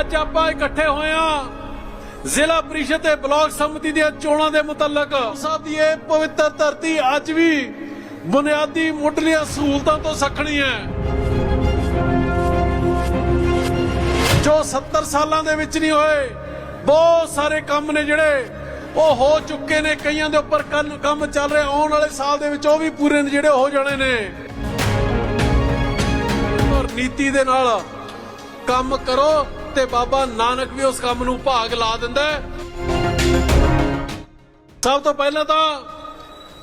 ਅੱਜ ਆਪਾਂ ਇਕੱਠੇ ਹੋਏ ਆ ਜ਼ਿਲ੍ਹਾ ਪ੍ਰੀਸ਼ਦ ਤੇ ਬਲਾਕ ਸਮਿਤੀ ਦੀਆਂ ਚੋਣਾਂ ਦੇ ਮੁਤਲਕ। ਸਾਹਿਬ ਦੀ ਇਹ ਪਵਿੱਤਰ ਧਰਤੀ ਅੱਜ ਵੀ ਬੁਨਿਆਦੀ ਮੁੱਢਲੀਆਂ ਸਹੂਲਤਾਂ ਤੋਂ ਸਖਣੀ ਹੈ। ਜੋ 70 ਸਾਲਾਂ ਦੇ ਵਿੱਚ ਨਹੀਂ ਹੋਏ, ਬਹੁਤ ਸਾਰੇ ਕੰਮ ਨੇ ਜਿਹੜੇ ਉਹ ਹੋ ਚੁੱਕੇ ਨੇ। ਕਈਆਂ ਦੇ ਉੱਪਰ ਕੱਲ੍ਹ ਕੰਮ ਚੱਲ ਰਿਹਾ, ਆਉਣ ਵਾਲੇ ਸਾਲ ਦੇ ਵਿੱਚ ਉਹ ਵੀ ਪੂਰੇ ਨੇ ਜਿਹੜੇ ਹੋ ਜਾਣੇ ਨੇ। ਔਰ ਨੀਤੀ ਦੇ ਨਾਲ ਕੰਮ ਕਰੋ ਤੇ ਬਾਬਾ ਨਾਨਕ ਵੀ ਉਸ ਕੰਮ ਨੂੰ ਭਾਗ ਲਾ ਦਿੰਦਾ ਸਭ ਤੋਂ ਪਹਿਲਾਂ ਤਾਂ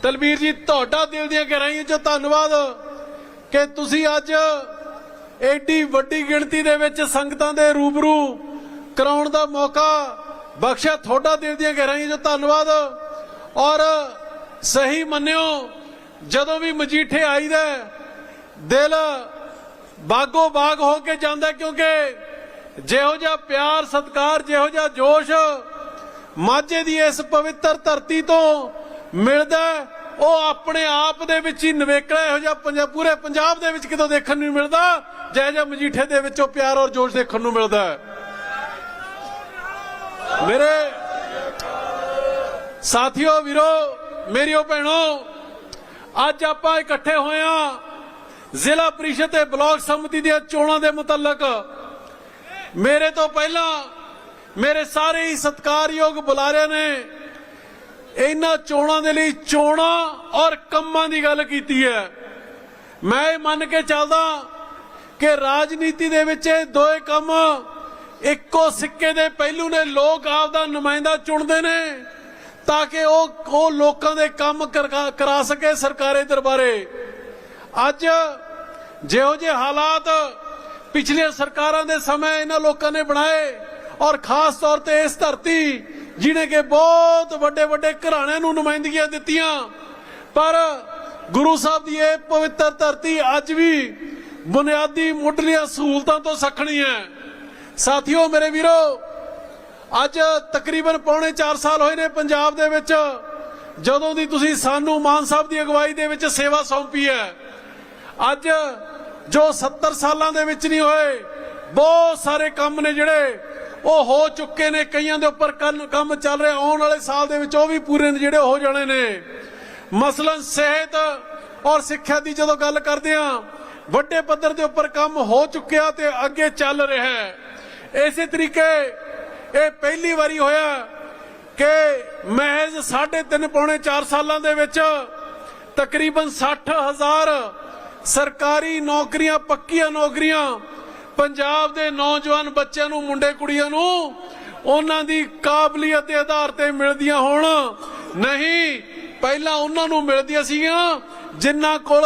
ਤਲਵੀਰ ਜੀ ਤੁਹਾਡਾ ਦਿਲ ਦੀਆਂ ਗਹਿਰਾਈਆਂ 'ਚ ਧੰਨਵਾਦ ਕਿ ਤੁਸੀਂ ਅੱਜ ਏਡੀ ਵੱਡੀ ਗਿਣਤੀ ਦੇ ਵਿੱਚ ਸੰਗਤਾਂ ਦੇ ਰੂਬਰੂ ਕਰਾਉਣ ਦਾ ਮੌਕਾ ਬਖਸ਼ਿਆ। ਤੁਹਾਡਾ ਦਿਲ ਦੀਆਂ ਗਹਿਰਾਈਆਂ 'ਚ ਧੰਨਵਾਦ। ਔਰ ਸਹੀ ਮੰਨਿਓ ਜਦੋਂ ਵੀ ਮਜੀਠੇ ਆਈਦਾ ਹੈ, ਦਿਲ ਬਾਗੋ ਬਾਗ ਹੋ ਕੇ ਜਾਂਦਾ ਕਿਉਂਕਿ ਜਿਹੋ ਜਿਹਾ ਪਿਆਰ, ਸਤਿਕਾਰ, ਜਿਹੋ ਜਿਹਾ ਜੋਸ਼ ਮਾਝੇ ਦੀ ਇਸ ਪਵਿੱਤਰ ਧਰਤੀ ਤੋਂ ਮਿਲਦਾ ਉਹ ਆਪਣੇ ਆਪ ਦੇ ਵਿੱਚ ਹੀ ਨਵੇਕਲਾ ਇਹੋ ਜਿਹਾ ਪੰਜਾਬ ਪੂਰੇ ਪੰਜਾਬ ਦੇ ਵਿੱਚ ਕਿਤੋਂ ਦੇਖਣ ਨੂੰ ਮਿਲਦਾ? ਜਿਹੋ ਜਿਹਾ ਮਜੀਠੇ ਦੇ ਵਿੱਚੋਂ ਪਿਆਰ ਔਰ ਜੋਸ਼ ਦੇਖਣ ਨੂੰ ਮਿਲਦਾ ਮੇਰੇ ਸਾਥੀਓ, ਵੀਰੋ, ਮੇਰੀਓ ਭੈਣੋ, ਅੱਜ ਆਪਾਂ ਇਕੱਠੇ ਹੋਏ ਆ ਜ਼ਿਲ੍ਹਾ ਪ੍ਰੀਸ਼ਦ ਤੇ ਬਲਾਕ ਸਮਿਤੀ ਦੀਆਂ ਚੋਣਾਂ ਦੇ ਮੁਤਲਕ। ਮੇਰੇ ਤੋਂ ਪਹਿਲਾਂ ਮੇਰੇ ਸਾਰੇ ਹੀ ਸਤਿਕਾਰਯੋਗ ਬੁਲਾਰਿਆਂ ਨੇ ਇਹਨਾਂ ਚੋਣਾਂ ਦੇ ਲਈ ਚੋਣਾਂ ਔਰ ਕੰਮਾਂ ਦੀ ਗੱਲ ਕੀਤੀ ਹੈ। ਮੈਂ ਇਹ ਮੰਨ ਕੇ ਚੱਲਦਾ ਕਿ ਰਾਜਨੀਤੀ ਦੇ ਵਿੱਚ ਇਹ ਦੋਏ ਕੰਮ ਇੱਕੋ ਸਿੱਕੇ ਦੇ ਪਹਿਲੂ ਨੇ। ਲੋਕ ਆਪ ਦਾ ਨੁਮਾਇੰਦਾ ਚੁਣਦੇ ਨੇ ਤਾਂ ਕਿ ਉਹ ਉਹ ਲੋਕਾਂ ਦੇ ਕੰਮ ਕਰਾ ਸਕੇ ਸਰਕਾਰੇ ਦਰਬਾਰੇ। ਅੱਜ ਜਿਹੋ ਜਿਹੇ ਹਾਲਾਤ ਪਿਛਲੀਆਂ ਸਰਕਾਰਾਂ ਦੇ ਸਮੇਂ ਇਹਨਾਂ ਲੋਕਾਂ ਨੇ ਬਣਾਏ ਔਰ ਖਾਸ ਤੌਰ ਤੇ ਇਸ ਧਰਤੀ ਜਿਹਨੇ ਕਿ ਬਹੁਤ ਵੱਡੇ ਵੱਡੇ ਘਰਾਣਿਆਂ ਨੂੰ ਨੁਮਾਇੰਦਗੀਆਂ ਦਿੱਤੀਆਂ। ਪਰ ਗੁਰੂ ਸਾਹਿਬ ਦੀ ਇਹ ਪਵਿੱਤਰ ਧਰਤੀ ਅੱਜ ਵੀ ਬੁਨਿਆਦੀ ਮੁੱਢਲੀਆਂ ਸਹੂਲਤਾਂ ਤੋਂ ਸਖਣੀ ਹੈ। ਸਾਥੀਓ ਮੇਰੇ ਵੀਰੋ, ਅੱਜ ਤਕਰੀਬਨ ਪੌਣੇ 4 ਸਾਲ ਹੋਏ ਨੇ ਪੰਜਾਬ ਦੇ ਵਿੱਚ। ਜਦੋਂ ਦੀ ਤੁਸੀਂ ਸਾਨੂੰ ਮਾਨ ਸਾਹਿਬ ਦੀ ਅਗਵਾਈ ਦੇ ਵਿੱਚ ਸੇਵਾ ਸੌਂਪੀ ਹੈ, ਅੱਜ ਜੋ 70 ਸਾਲਾਂ ਦੇ ਵਿੱਚ ਨਹੀਂ ਹੋਏ, ਬਹੁਤ ਸਾਰੇ ਕੰਮ ਨੇ ਜਿਹੜੇ ਉਹ ਹੋ ਚੁੱਕੇ ਨੇ, ਕਈਆਂ ਦੇ ਉੱਪਰ ਕੰਮ ਚੱਲ ਰਿਹਾ, ਆਉਣ ਵਾਲੇ ਸਾਲ ਦੇ ਵਿੱਚ ਉਹ ਵੀ ਪੂਰੇ ਨੇ, ਜਿਹੜੇ ਹੋ ਜਾਣੇ ਨੇ। ਮਸਲਨ ਸਿਹਤ ਔਰ ਸਿੱਖਿਆ ਦੀ ਜਦੋਂ ਗੱਲ ਕਰਦੇ ਆ ਵੱਡੇ ਪੱਧਰ ਦੇ ਉੱਪਰ ਕੰਮ ਹੋ ਚੁੱਕਿਆ ਤੇ ਅੱਗੇ ਚੱਲ ਰਿਹਾ ਹੈ। ਇਸੇ ਤਰੀਕੇ ਇਹ ਪਹਿਲੀ ਵਾਰੀ ਹੋਇਆ ਕਿ ਮਹਿਜ਼ 3.5 ਪੌਣੇ 4 ਸਾਲਾਂ ਦੇ ਵਿੱਚ ਤਕਰੀਬਨ 60000 ਸਰਕਾਰੀ ਨੌਕਰੀਆਂ, ਪੱਕੀਆਂ ਨੌਕਰੀਆਂ। ਪੰਜਾਬ ਦੇ ਨੌਜਵਾਨ ਬੱਚਿਆਂ ਨੂੰ, ਮੁੰਡੇ ਕੁੜੀਆਂ ਨੂੰ ਉਹਨਾਂ ਦੀ ਕਾਬਲੀਅਤ ਦੇ ਆਧਾਰ ਤੇ ਮਿਲਦੀਆਂ ਹੋਣ। ਨਹੀਂ, ਪਹਿਲਾਂ ਉਹਨਾਂ ਨੂੰ ਮਿਲਦੀਆਂ ਸੀਗੀਆਂ, ਜਿਨ੍ਹਾਂ ਕੋਲ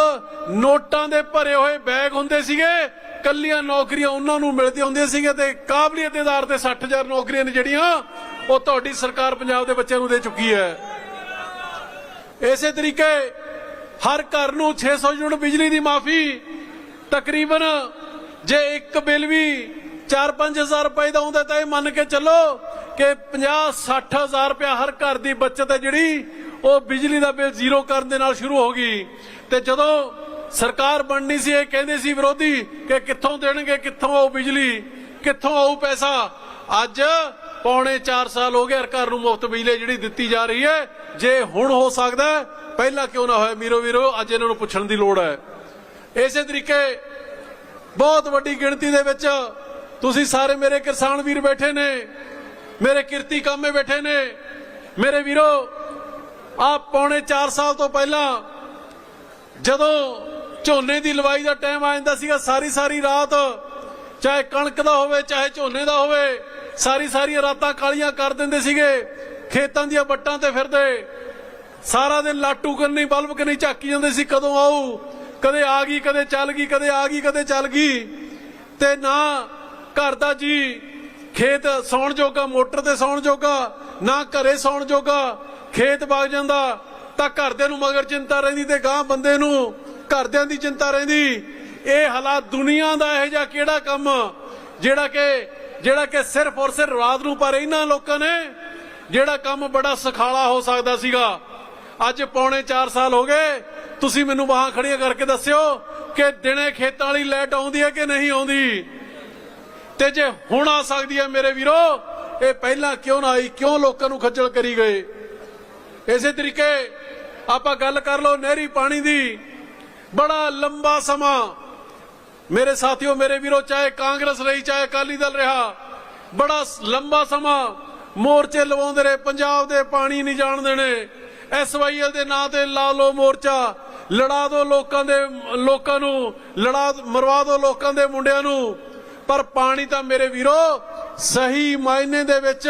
ਨੋਟਾਂ ਦੇ ਭਰੇ ਹੋਏ ਬੈਗ ਹੁੰਦੇ ਸੀਗੇ। ਕੱਲੀਆਂ ਨੌਕਰੀਆਂ ਉਹਨਾਂ ਨੂੰ ਮਿਲਦੀਆਂ ਹੁੰਦੀਆਂ ਸੀਗੀਆਂ ਤੇ ਕਾਬਲੀਅਤ ਦੇ ਆਧਾਰ ਤੇ 60000 ਨੌਕਰੀਆਂ ਨੇ ਜਿਹੜੀਆਂ, ਉਹ ਤੁਹਾਡੀ ਸਰਕਾਰ ਪੰਜਾਬ ਦੇ ਬੱਚਿਆਂ ਨੂੰ ਦੇ ਚੁੱਕੀ ਹੈ। ਇਸੇ ਤਰੀਕੇ ਹਰ ਘਰ ਨੂੰ 600 ਯੂਨਿਟ ਬਿਜਲੀ ਦੀ ਮਾਫੀ। ਤਕਰੀਬਨ ਜੇ ਇੱਕ ਬਿੱਲ ਵੀ 4-5000 ਰੁਪਏ ਦਾ ਆਉਂਦਾ ਤਾਂ ਇਹ ਮੰਨ ਕੇ ਚੱਲੋ ਕਿ 50-60000 ਰੁਪਏ ਹਰ ਘਰ ਦੀ ਬਚਤ ਹੈ ਜਿਹੜੀ, ਉਹ ਬਿਜਲੀ ਦਾ ਬਿੱਲ ਜ਼ੀਰੋ ਕਰਨ ਦੇ ਨਾਲ ਸ਼ੁਰੂ ਹੋ ਗਈ। ਤੇ ਜਦੋਂ ਸਰਕਾਰ ਬਣਨੀ ਸੀ, ਇਹ ਕਹਿੰਦੇ ਸੀ ਵਿਰੋਧੀ ਕਿ ਕਿੱਥੋਂ ਦੇਣਗੇ, ਕਿੱਥੋਂ ਆਉ ਬਿਜਲੀ, ਕਿੱਥੋਂ ਆਉ ਪੈਸਾ? ਅੱਜ ਪੌਣੇ 4 ਸਾਲ ਹੋ ਗਏ ਹਰ ਘਰ ਨੂੰ ਮੁਫਤ ਬਿਜਲੀ ਜਿਹੜੀ ਦਿੱਤੀ ਜਾ ਰਹੀ ਹੈ। ਜੇ ਹੁਣ ਹੋ ਸਕਦਾ ਪਹਿਲਾਂ ਕਿਉਂ ਨਾ ਹੋਇਆ ਮੀਰੋ ਵੀਰੋ, ਅੱਜ ਇਹਨਾਂ ਨੂੰ ਪੁੱਛਣ ਦੀ ਲੋੜ ਹੈ। ਇਸੇ ਤਰੀਕੇ ਬਹੁਤ ਵੱਡੀ ਗਿਣਤੀ ਦੇ ਵਿੱਚ ਤੁਸੀਂ ਸਾਰੇ ਮੇਰੇ ਕਿਸਾਨ ਵੀਰ ਬੈਠੇ ਨੇ, ਮੇਰੇ ਕਿਰਤੀ ਕਾਮੇ ਬੈਠੇ ਨੇ। ਮੇਰੇ ਵੀਰੋ ਆ ਪੌਣੇ 4 ਸਾਲ ਤੋਂ ਪਹਿਲਾਂ ਜਦੋਂ ਝੋਨੇ ਦੀ ਲਵਾਈ ਦਾ ਟਾਈਮ ਆ ਜਾਂਦਾ ਸੀਗਾ, ਸਾਰੀ ਸਾਰੀ ਰਾਤ ਚਾਹੇ ਕਣਕ ਦਾ ਹੋਵੇ, ਚਾਹੇ ਝੋਨੇ ਦਾ ਹੋਵੇ, ਸਾਰੀ ਸਾਰੀਆਂ ਰਾਤਾਂ ਕਾਲੀਆਂ ਕਰ ਦਿੰਦੇ ਸੀਗੇ, ਖੇਤਾਂ ਦੀਆਂ ਵੱਟਾਂ ਤੇ ਫਿਰਦੇ। ਸਾਰਾ ਦਿਨ ਲਾਟੂ ਕਰਨੀ ਬਲਬ ਕਰਨੀ ਝਾਕੀ ਜਾਂਦੇ ਸੀ, ਕਦੋਂ ਆਉ ਕਦੇ ਆ ਗਈ, ਕਦੇ ਚੱਲ ਗਈ, ਕਦੇ ਆ ਗਈ, ਕਦੇ ਚੱਲ ਗਈ। ਤੇ ਨਾ ਘਰ ਦਾ ਜੀ ਖੇਤ ਸੌਣ ਜੋਗਾ, ਮੋਟਰ ਤੇ ਸੌਣ ਜੋਗਾ, ਨਾ ਘਰੇ ਸੌਣ ਜੋਗਾ, ਖੇਤ ਵਗ ਜਾਂਦਾ, ਤਾਂ ਘਰਦਿਆਂ ਨੂੰ ਮਗਰ ਚਿੰਤਾ ਰਹਿੰਦੀ ਤੇ ਗਾਂ ਬੰਦੇ ਨੂੰ ਘਰਦਿਆਂ ਦੀ ਚਿੰਤਾ ਰਹਿੰਦੀ। ਇਹ ਹਾਲਾਤ ਦੁਨੀਆ ਦਾ ਇਹ ਜਿਹਾ ਕਿਹੜਾ ਕੰਮ? ਜਿਹੜਾ ਕਿ ਜਿਹੜਾ ਕਿ ਸਿਰਫ ਔਰ ਸਿਰਫ ਰਾਤ ਨੂੰ ਪਰ ਇਹਨਾਂ ਲੋਕਾਂ ਨੇ, ਜਿਹੜਾ ਕੰਮ ਬੜਾ ਸਖਾਲਾ ਹੋ ਸਕਦਾ ਸੀਗਾ। ਅੱਜ ਪੌਣੇ 4 ਸਾਲ ਹੋ ਗਏ। ਤੁਸੀਂ ਮੈਨੂੰ ਬਾਹਾਂ ਖੜੀਆਂ ਕਰਕੇ ਦੱਸਿਓ ਕਿ ਦਿਨੇ ਖੇਤਾਂ ਵਾਲੀ ਲਾਈਟ ਆਉਂਦੀ ਹੈ ਕਿ ਨਹੀਂ ਆਉਂਦੀ? ਤੇ ਜੇ ਹੁਣ ਆ ਸਕਦੀ ਹੈ ਮੇਰੇ ਵੀਰੋ, ਇਹ ਪਹਿਲਾਂ ਕਿਉਂ ਨਾ ਆਈ, ਕਿਉਂ ਲੋਕਾਂ ਨੂੰ ਖੱਜਲ ਕਰੀ ਗਏ? ਇਸੇ ਤਰੀਕੇ ਆਪਾਂ ਗੱਲ ਕਰ ਲਓ ਨਹਿਰੀ ਪਾਣੀ ਦੀ। ਬੜਾ ਲੰਬਾ ਸਮਾਂ ਮੇਰੇ ਸਾਥੀਓ, ਮੇਰੇ ਵੀਰੋ, ਚਾਹੇ ਕਾਂਗਰਸ ਰਹੀ, ਚਾਹੇ ਅਕਾਲੀ ਦਲ ਰਿਹਾ, ਬੜਾ ਲੰਬਾ ਸਮਾਂ ਮੋਰਚੇ ਲਵਾਉਂਦੇ ਰਹੇ, ਪੰਜਾਬ ਦੇ ਪਾਣੀ ਨਹੀਂ ਜਾਣ ਦੇਣੇ ਐਸਵਾਈਐਲ ਦੇ ਨਾਂ ਤੇ ਲਾ ਲਓ ਮੋਰਚਾ, ਲੜਾ ਦੋ ਲੋਕਾਂ ਦੇ, ਲੋਕਾਂ ਨੂੰ, ਲੜਾ, ਮਰਵਾ ਦਿਓ ਲੋਕਾਂ ਦੇ ਮੁੰਡਿਆਂ ਨੂੰ। ਪਰ ਪਾਣੀ ਤਾਂ ਮੇਰੇ ਵੀਰੋ, ਸਹੀ ਮਾਇਨੇ ਦੇ ਵਿੱਚ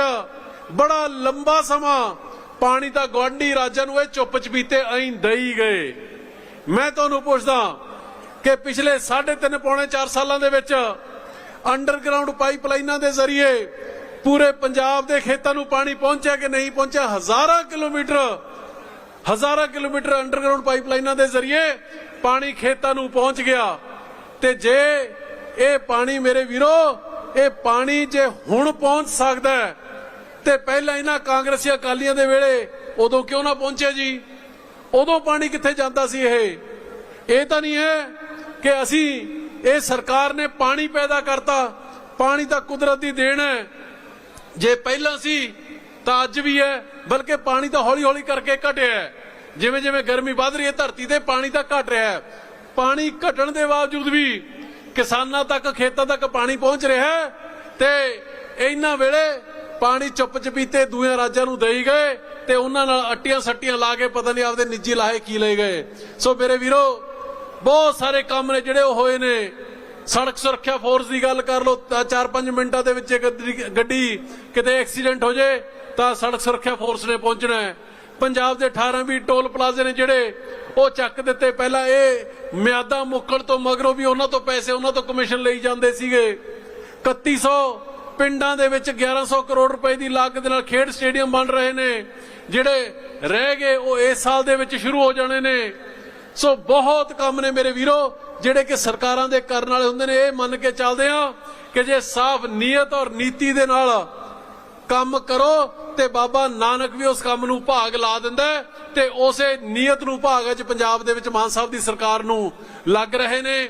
ਬੜਾ ਲੰਬਾ ਸਮਾਂ ਪਾਣੀ ਤਾਂ ਗਵਾਂਢੀ ਰਾਜਾਂ ਨੂੰ ਇਹ ਚੁੱਪ ਚਪੀਤੇ ਐਂ ਦਈ ਗਏ। ਮੈਂ ਤੁਹਾਨੂੰ ਪੁੱਛਦਾ ਕਿ ਪਿਛਲੇ 3.5 ਪੌਣੇ 4 ਸਾਲਾਂ ਦੇ ਵਿੱਚ ਅੰਡਰਗਰਾਉਂਡ ਪਾਈਪਲਾਈਨਾਂ ਦੇ ਜ਼ਰੀਏ ਪੂਰੇ ਪੰਜਾਬ ਦੇ ਖੇਤਾਂ ਨੂੰ ਪਾਣੀ ਪਹੁੰਚਿਆ ਕਿ ਨਹੀਂ ਪਹੁੰਚਿਆ? ਹਜ਼ਾਰਾਂ ਕਿਲੋਮੀਟਰ ਹਜ਼ਾਰਾਂ ਕਿਲੋਮੀਟਰ ਅੰਡਰਗਰਾਉਂਡ ਪਾਈਪਲਾਈਨਾਂ ਦੇ ਜ਼ਰੀਏ ਪਾਣੀ ਖੇਤਾਂ ਨੂੰ ਪਹੁੰਚ ਗਿਆ। ਤੇ ਜੇ ਇਹ ਪਾਣੀ ਮੇਰੇ ਵੀਰੋ ਇਹ ਪਾਣੀ ਜੇ ਹੁਣ ਪਹੁੰਚ ਸਕਦਾ ਹੈ, ਤੇ ਪਹਿਲਾਂ ਇਹਨਾਂ ਕਾਂਗਰਸੀ ਅਕਾਲੀਆਂ ਦੇ ਵੇਲੇ ਉਦੋਂ ਕਿਉਂ ਨਾ ਪਹੁੰਚਿਆ ਜੀ? ਉਦੋਂ ਪਾਣੀ ਕਿੱਥੇ ਜਾਂਦਾ ਸੀ ਇਹ? ਇਹ ਤਾਂ ਨਹੀਂ ਹੈ ਕਿ ਅਸੀਂ ਇਹ ਸਰਕਾਰ ਨੇ ਪਾਣੀ ਪੈਦਾ ਕਰਤਾ ਪਾਣੀ ਤਾਂ ਕੁਦਰਤ ਦੀ ਦੇਣ ਹੈ। ਜੇ ਪਹਿਲਾਂ ਸੀ ਤਾਂ ਅੱਜ ਵੀ ਹੈ, ਬਲਕਿ ਪਾਣੀ ਤਾਂ ਹੌਲੀ ਹੌਲੀ ਕਰਕੇ ਘਟਿਆ ਜਿਵੇਂ ਜਿਵੇਂ ਗਰਮੀ ਵੱਧ ਰਹੀ ਹੈ, ਧਰਤੀ ਤੇ ਪਾਣੀ ਤਾਂ ਘਟ ਰਿਹਾ ਹੈ। ਪਾਣੀ ਘਟਣ ਦੇ ਬਾਵਜੂਦ ਵੀ ਕਿਸਾਨਾਂ ਤੱਕ, ਖੇਤਾਂ ਤੱਕ ਪਾਣੀ ਪਹੁੰਚ ਰਿਹਾ ਹੈ ਤੇ ਇਹਨਾਂ ਵੇਲੇ ਪਾਣੀ ਚੁੱਪ ਚਪੀਤੇ ਦੂਏ ਰਾਜਾਂ ਨੂੰ ਦੇਈ ਗਏ ਤੇ ਉਹਨਾਂ ਨਾਲ ਅੱਟੀਆਂ ਸੱਟੀਆਂ ਲਾ ਕੇ ਪਤਾ ਨਹੀਂ ਆਪਦੇ ਨਿੱਜੀ ਲਾਹੇ ਕੀ ਲੈ ਗਏ। ਸੋ ਮੇਰੇ ਵੀਰੋ, ਬਹੁਤ ਸਾਰੇ ਕੰਮ ਨੇ ਜਿਹੜੇ ਉਹ ਹੋਏ ਨੇ। ਸੜਕ ਸੁਰੱਖਿਆ ਫੋਰਸ ਦੀ ਗੱਲ ਕਰ ਲਓ, ਤਾਂ 4-5 ਮਿੰਟਾਂ ਦੇ ਵਿੱਚ ਗੱਡੀ- ਗੱਡੀ ਕਿਤੇ ਐਕਸੀਡੈਂਟ ਹੋ ਜੇ ਤਾਂ ਸੜਕ ਸੁਰੱਖਿਆ ਫੋਰਸ ਨੇ ਪਹੁੰਚਣਾ ਹੈ। ਪੰਜਾਬ ਦੇ 18 ਵੀ ਟੋਲ ਪਲਾਜ਼ੇ ਨੇ ਜਿਹੜੇ ਉਹ ਚੱਕ ਦਿੱਤੇ। ਪਹਿਲਾਂ ਇਹ ਮਿਆਦਾ ਮੁੱਕਣ ਤੋਂ ਮਗਰੋਂ ਵੀ ਉਹਨਾਂ ਤੋਂ ਪੈਸੇ, ਉਹਨਾਂ ਤੋਂ ਕਮਿਸ਼ਨ ਲਈ ਜਾਂਦੇ ਸੀਗੇ। 3100 ਪਿੰਡਾਂ ਦੇ ਵਿੱਚ 1100 ਕਰੋੜ ਰੁਪਏ ਦੀ ਲਾਗਤ ਨਾਲ ਖੇਡ ਸਟੇਡੀਅਮ ਬਣ ਰਹੇ ਨੇ। ਜਿਹੜੇ ਰਹਿ ਗਏ, ਉਹ ਇਸ ਸਾਲ ਦੇ ਵਿੱਚ ਸ਼ੁਰੂ ਹੋ ਜਾਣੇ ਨੇ। ਸੋ ਬਹੁਤ ਕੰਮ ਨੇ ਮੇਰੇ ਵੀਰੋ, ਜਿਹੜੇ ਕਿ ਸਰਕਾਰਾਂ ਦੇ ਕਰਨ ਵਾਲੇ ਹੁੰਦੇ ਨੇ। ਇਹ ਮੰਨ ਕੇ ਚੱਲਦੇ ਆ ਕਿ ਜੇ ਸਾਫ਼ ਨੀਅਤ ਔਰ ਨੀਤੀ ਦੇ ਨਾਲ ਕੰਮ ਕਰੋ ਤੇ ਬਾਬਾ ਨਾਨਕ ਵੀ ਉਸ ਕੰਮ ਨੂੰ ਭਾਗ ਲਾ ਦਿੰਦਾ ਤੇ ਉਸੇ ਨੀਅਤ ਨੂੰ ਭਾਗ ਅੱਜ ਪੰਜਾਬ ਦੇ ਵਿੱਚ ਮਾਨ ਸਾਹਿਬ ਦੀ ਸਰਕਾਰ ਨੂੰ ਲੱਗ ਰਹੇ ਨੇ।